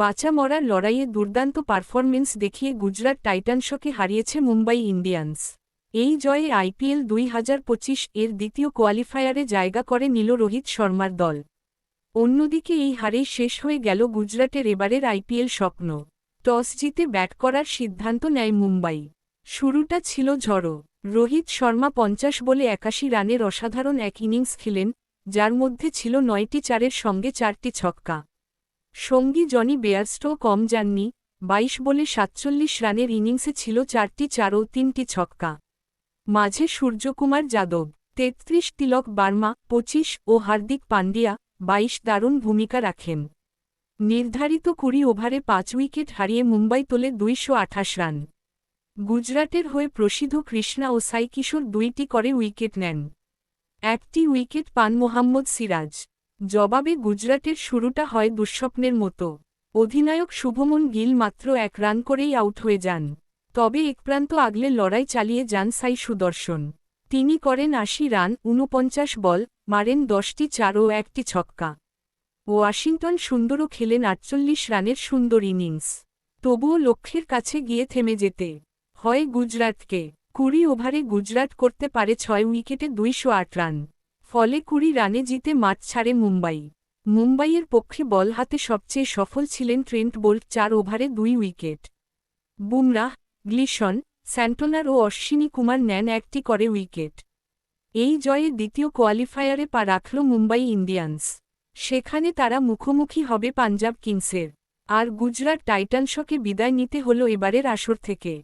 বাঁচা মরার লড়াইয়ে দুর্দান্ত পারফরমেন্স দেখিয়ে গুজরাট টাইটান্সকে হারিয়েছে মুম্বাই ইন্ডিয়ান্স। এই জয়ে আইপিএল দুই হাজার পঁচিশ এর দ্বিতীয় কোয়ালিফায়ারে জায়গা করে নিল রোহিত শর্মার দল। অন্যদিকে এই হারেই শেষ হয়ে গেল গুজরাটের এবারের আইপিএল স্বপ্ন। টস জিতে ব্যাট করার সিদ্ধান্ত নেয় মুম্বাই। শুরুটা ছিল ঝড়ো। রোহিত শর্মা পঞ্চাশ বলে একাশি রানের অসাধারণ এক ইনিংস খেলেন, যার মধ্যে ছিল নয়টি চারের সঙ্গে চারটি ছক্কা। সঙ্গী জনি বেয়ারস্টো কম যাননি, বাইশ বলে সাতচল্লিশ রানের ইনিংসে ছিল চারটি চার ও তিনটি ছক্কা। মাঝে সূর্যকুমার যাদব, তেত্রিশ তিলক বার্মা, পঁচিশ ও হার্দিক পান্ডিয়া বাইশ দারুণ ভূমিকা রাখেন। নির্ধারিত কুড়ি ওভারে পাঁচ উইকেট হারিয়ে মুম্বাই তোলে দুইশো আঠাশ রান। গুজরাটের হয়ে প্রসিদ্ধ কৃষ্ণা ও সাই কিশোর দুইটি করে উইকেট নেন। একটি উইকেট পান মোহাম্মদ সিরাজ। জবাবে গুজরাটের শুরুটা হয় দুঃস্বপ্নের মতো। অধিনায়ক শুভমন গিল মাত্র এক রান করেই আউট হয়ে যান। তবে একপ্রান্ত আগলে লড়াই চালিয়ে যান সাই সুদর্শন। তিনি করেন আশি রান ঊনপঞ্চাশ বল, মারেন দশটি চার ও একটি ছক্কা। ওয়াশিংটন সুন্দরও খেলেন আটচল্লিশ রানের সুন্দর ইনিংস। তবুও লক্ষ্যের কাছে গিয়ে থেমে যেতে হয় গুজরাটকে। কুড়ি ওভারে গুজরাট করতে পারে ছয় উইকেটে দুইশো আট রান। ফলে কুড়ি রানে জিতে মাঠ ছাড়ে মুম্বাই। মুম্বাইয়ের পক্ষে বল হাতে সবচেয়ে সফল ছিলেন ট্রেন্ট বোল্ট চার ওভারে দুই উইকেট। বুমরাহ, গ্লিশন, স্যান্টোনার ও অশ্বিনী কুমার নেন একটি করে উইকেট। এই জয়ে দ্বিতীয় কোয়ালিফায়ারে পা রাখল মুম্বাই ইন্ডিয়ান্স। সেখানে তারা মুখোমুখি হবে পাঞ্জাব কিংসের। আর গুজরাট টাইটান্সকে বিদায় নিতে হল এবারের আসর থেকে।